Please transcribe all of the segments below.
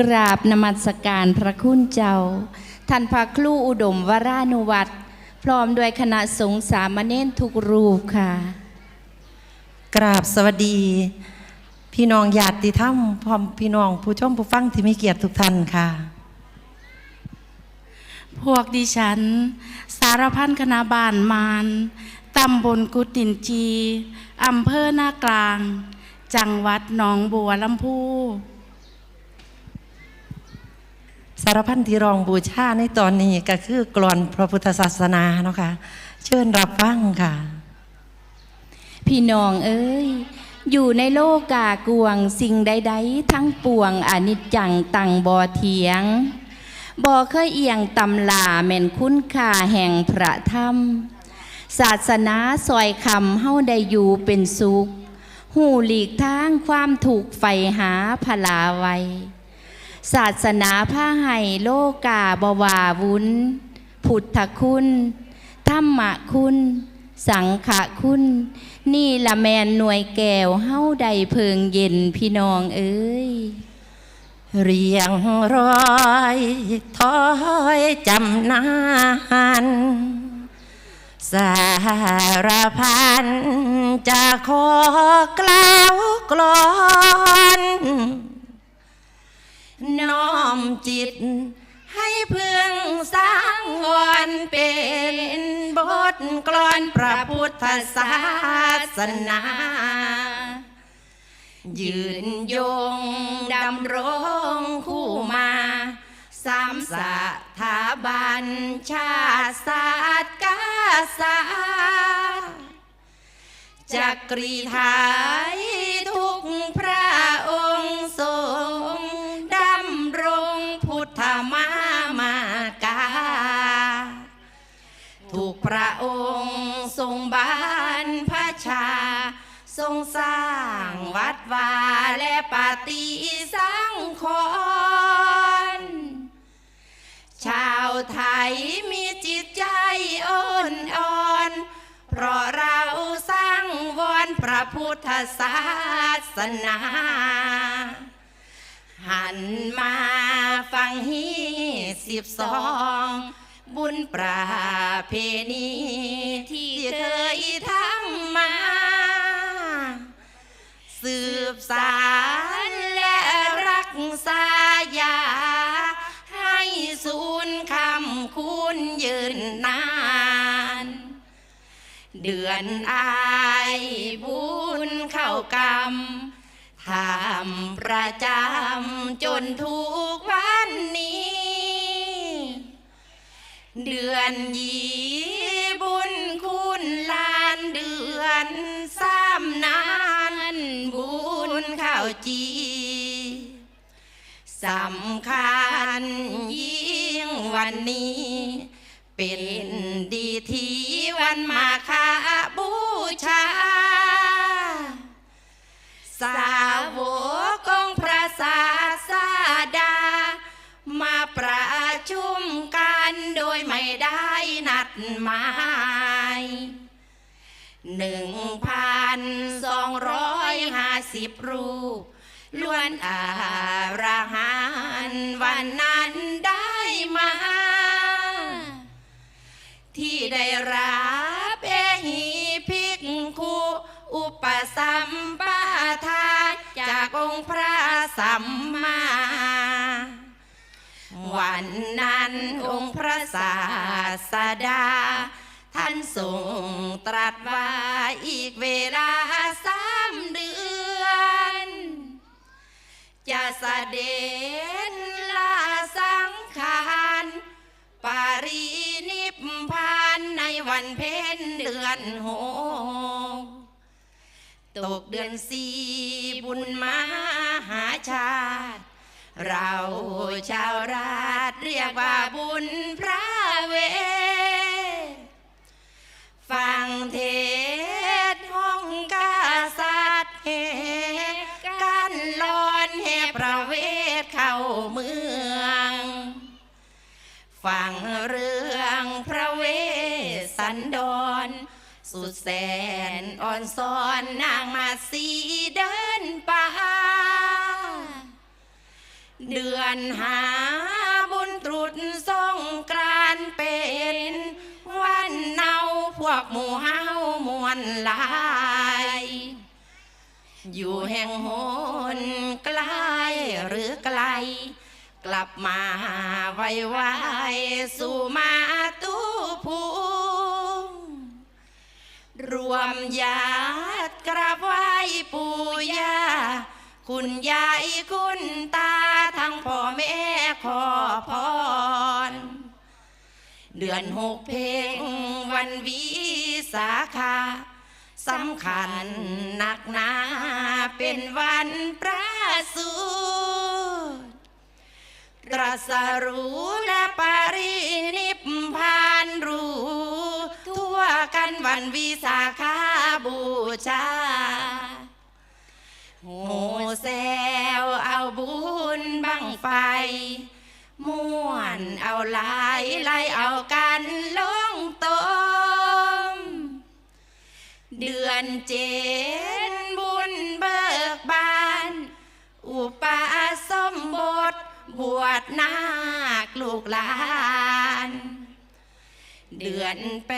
กราบนมัสการพระคุณเจ้า ท่านพระครูอุดมวรานุวัตรพร้อมด้วยคณะสงฆ์สามเณรทุกรูปค่ะ กราบสวัสดี พี่น้องญาติธรรมพร้อมพี่น้องผู้ชมผู้ฟังที่มีเกียรติทุกท่านค่ะ พวกดิฉัน สารพันคณะบานมานตำบลกุตินจีอำเภอหน้ากลาง จังหวัดหนองบัวลำพูสารพันที่รองบูชาในตอนนี้ก็คือกลอนพระพุทธศาสนาเนาะค่ะเชิญรับฟังค่ะ พี่น้องเอ้ยอยู่ในโลกากวงสิ่งใดๆ ทั้งปวงอนิจจังตังบ่เถียงบ่เคยเอียงตำลาแม่นคุณค่าแห่งพระธรรม ศาสนาซอยคำเฮาได้อยู่เป็นสุข หูหลีกทางความถูกไฟหาพลาไว ศาสนาผ้าไห้โลกาบวาวุ้น พุทธคุณธรรมะคุณ สังขคุณ นี่ละแมนหน่วยแก้วเฮาใดเพิงเย็นพี่น้องเอ้ย เรียงรอยถอยจำนานสารพันจะขอกล่าวกลอน น้อมจิต ให้เพื่องสร้างวอนเป็นบทกลอนพระพุทธศาสนา ยืนยงดำรงคู่มาสามสถาบันชาติศาสตร์กาสาจักรีไทย ทรงสร้างวัดวาและปฏิสังขรณ์ชาวไทยมีจิตใจอ่อนอ่อน เพราะเราสร้างวอนพระพุทธศาสนา หันมาฟังฮีสิบสองบุญประเพณีที่เคยทำมา สืบสารและรักษายา ให้ศูนย์คำคุณยืนนาน เดือนอายบุญเข้ากรรมทำประจำจนทุกวันนี้ เดือนยี จีสำคัญยิ่งวันนี้ เป็นดีทีวันมาคาบูชา สาวกองพระศาสดา มาประชุมกันโดยไม่ได้นัดหมายหนึ่งพันสองร้อย สิบรูปล้วนอาราหันวันนั้นได้มา ที่ได้รับเอหีภิกขุอุปสัมปทาจากองค์พระสัมมา วันนั้นองค์พระศาสดา ท่านทรงตรัสว่าอีกเวลา จะเสด็จลาสังขารปารีนิพพานในวันเพ็ญเดือนหกตกเดือนสี่บุญมหาชาติ เราชาวราชเรียกว่าบุญพระเว ฟังเท ฟังเรื่องพระเวสสันดร สุดแสนอ่อนซ้อนนางมาสีเดินป่าเดือนหาบุญตรุษสงกรานเป็น วันเนาพวกหมู่เฮามวนลาย อยู่แห่งหนไกล้หรือไกล กลับมาไวไวๆสู่มาตุภูมิรวมญาติกราบไหว้ปู่ย่าคุณยายคุณตาทั้งพ่อแม่ขอพร เดือนหกเพลงวันวิสาขาสำคัญหนักหนาเป็นวันประสูติ ตรัสรู้และปรินิพพานรู้ ทั่วกันวันวิสาขาบูชาโหแซวเอาบุญบังไฟม่วนเอาลายไล่เอากันลงตมเดือนเจ็ด บวชนาคลูกหลาน เดือนแป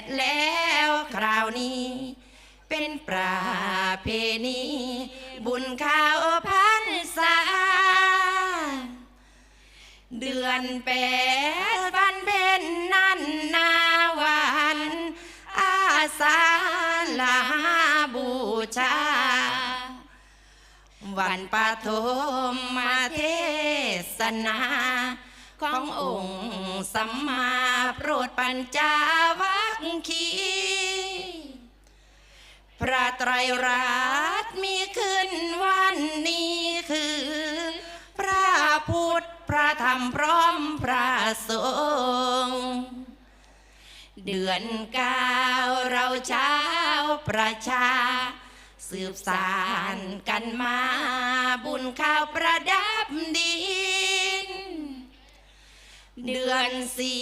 ดแล้วคราวนี้ เป็นประเพณีบุญข้าวพันษาเดือนแปดวันเพ็ญนันนาวัน อาสาลาบูชา วันปฐมมาเทศนา ขององค์สัมมาโปรดปัญจวัคคีย์พระไตรรัตน์มีขึ้นวันนี้คือ พระพุทธพระธรรมพร้อมพระสงฆ์เดือนเก้าเราเช้าประชา สืบสารกันมาบุญข้าวประดับดิน เดือนสี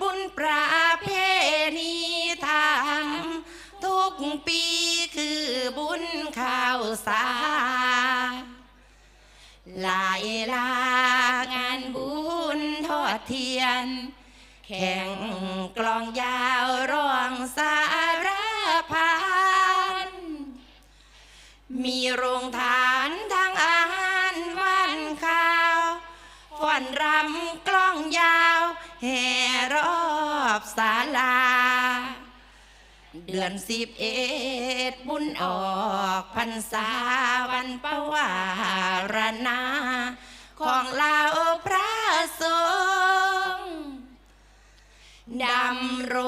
บุญประเพณีธรรมทุกปีคือบุญข้าวสาหลายลางานบุญทอดเทียน แข่งกลองยาวร้องสา มีโรงทานทางอาหารวันข้าวฟ้อนรำกล้องยาวแห่รอบศาลา เดือนสิบเอ็ดบุญออกพรรษาวันปวารณา ของเราพระสงฆ์ดำรง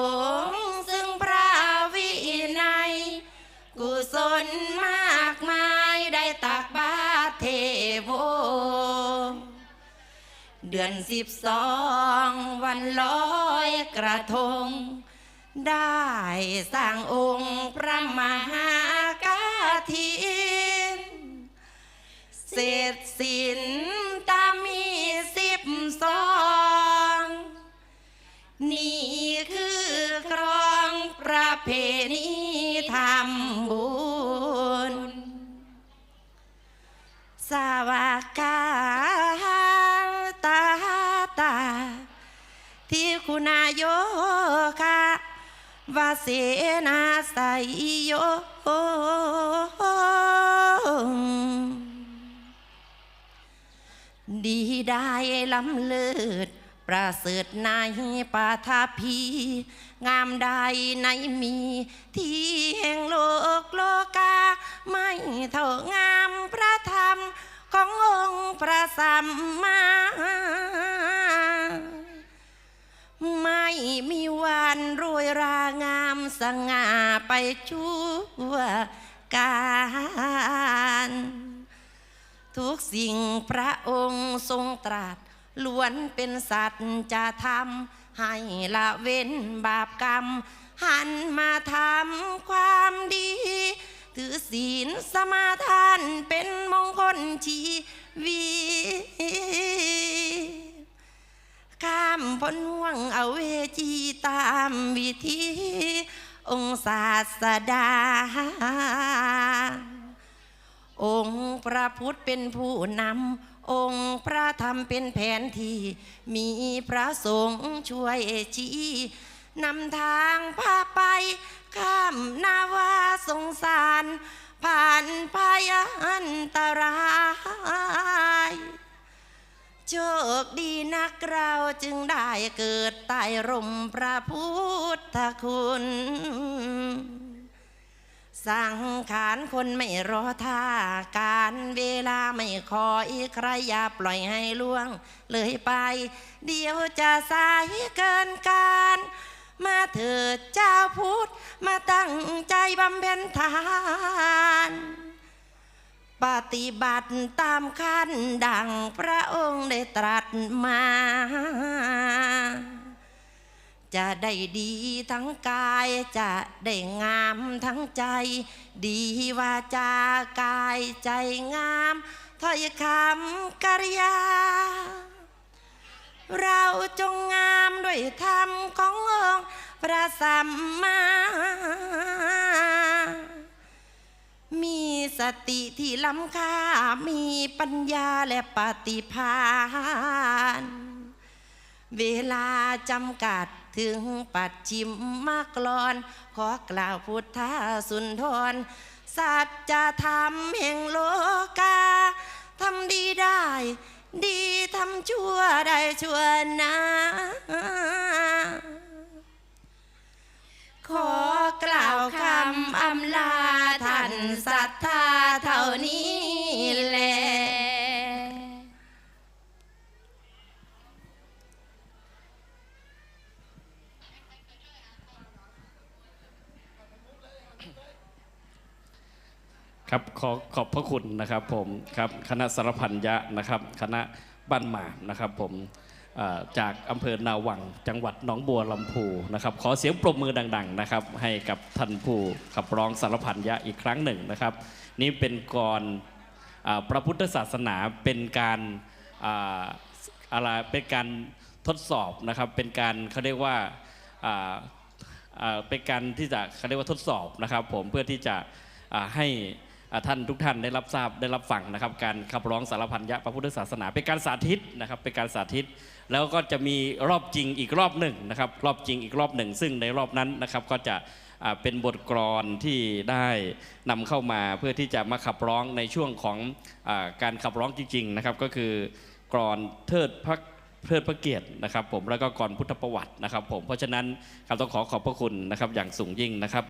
เดือนสิบสองวันลอยกระทง ได้สร้างองค์พระมหากาทินเสร็จสิ้น วาเสนาไสยโยดีได้ล้ำเลิศประเสริฐในปาทาพี งามได้ในมี ที่แห่งโลกโลกา ไม่เท่างามพระธรรม ขององค์พระสัมมา ไม่มีวันรวยรางามสง่าไปชั่วการทุกสิ่งพระองค์ทรงตรัสล้วนเป็นสัจจะทำให้ละเว้นบาปกรรม หันมาทำความดี ถือศีลสมาทานเป็นมงคลชีวิต พน่วงเอาเวจีตามวิธีองศาสดา องค์พระพุทธเป็นผู้นำ องค์พระธรรมเป็นแผนที่ มีพระสงฆ์ช่วยชี้นำทางพาไป ข้ามนาวาสงสาร ผ่านพายันตราย โชคดีนักเราจึงได้เกิดใต้ร่มพระพุทธคุณ สังขารคนไม่รอท่าการเวลาไม่คอยใครอย่าปล่อยให้ล่วง เลยไป เดี๋ยวจะสายเกินการมาเถิดเจ้าพุทธ มาตั้งใจบำเพ็ญทาน ปฏิบัติตามขั้นดังพระองค์ได้ตรัสมา จะได้ดีทั้งกายจะได้งามทั้งใจ ดีวาจากายใจงามถ้อยคำกริยา เราจงงามด้วยธรรมขององค์พระสัมมา มีสติที่ล้ำค่า มีปัญญาและปฏิภาณ เวลาจำกัดถึงปัดชิมมากลอน ขอกล่าวพุทธสุนทร สัจธรรมแห่งโลกา ทำดีได้ ดีทำชั่วได้ชั่วนะ ขอกล่าวคำอำลาท่านศรัทธาเท่านี้แหละครับขอขอบพระคุณนะครับผมครับคณะสารพันยะนะครับ คณะบ้านหมานะครับผม จากอำเภอนาวังจังหวัดหนองบัวลำพูนะครับขอเสียงปรบมือดังๆนะครับให้กับท่านผู้ขับร้องสารพันยะอีกครั้งหนึ่งนะครับ นี่เป็นกรพระพุทธศาสนาเป็นการอะไรเป็นการทดสอบนะครับเป็นการเขาเรียกว่าเป็นการที่จะเขาเรียกว่าทดสอบนะครับผมเพื่อที่จะให้ ท่านทุกท่านได้รับทราบได้รับฟังนะครับ การขับร้องสารพันยะพระพุทธศาสนา เป็นการสาธิตนะครับเป็นการสาธิต แล้วก็จะมีรอบจริงอีกรอบหนึ่งนะครับ รอบจริงอีกรอบหนึ่ง ซึ่งในรอบนั้นนะครับก็จะเป็นบทกลอนที่ได้นำเข้ามาเพื่อที่จะมาขับร้องในช่วงของอการขับร้องจริงๆนะครับ ก็คือกลอนเทิดพระเพื่อพระเกียรตินะครับ ผมแล้วก็ก่อนพุทธประวัตินะครับ ผมเพราะฉะนั้นครับต้องขอขอบพระคุณนะครับอย่างสูงยิ่งนะครับ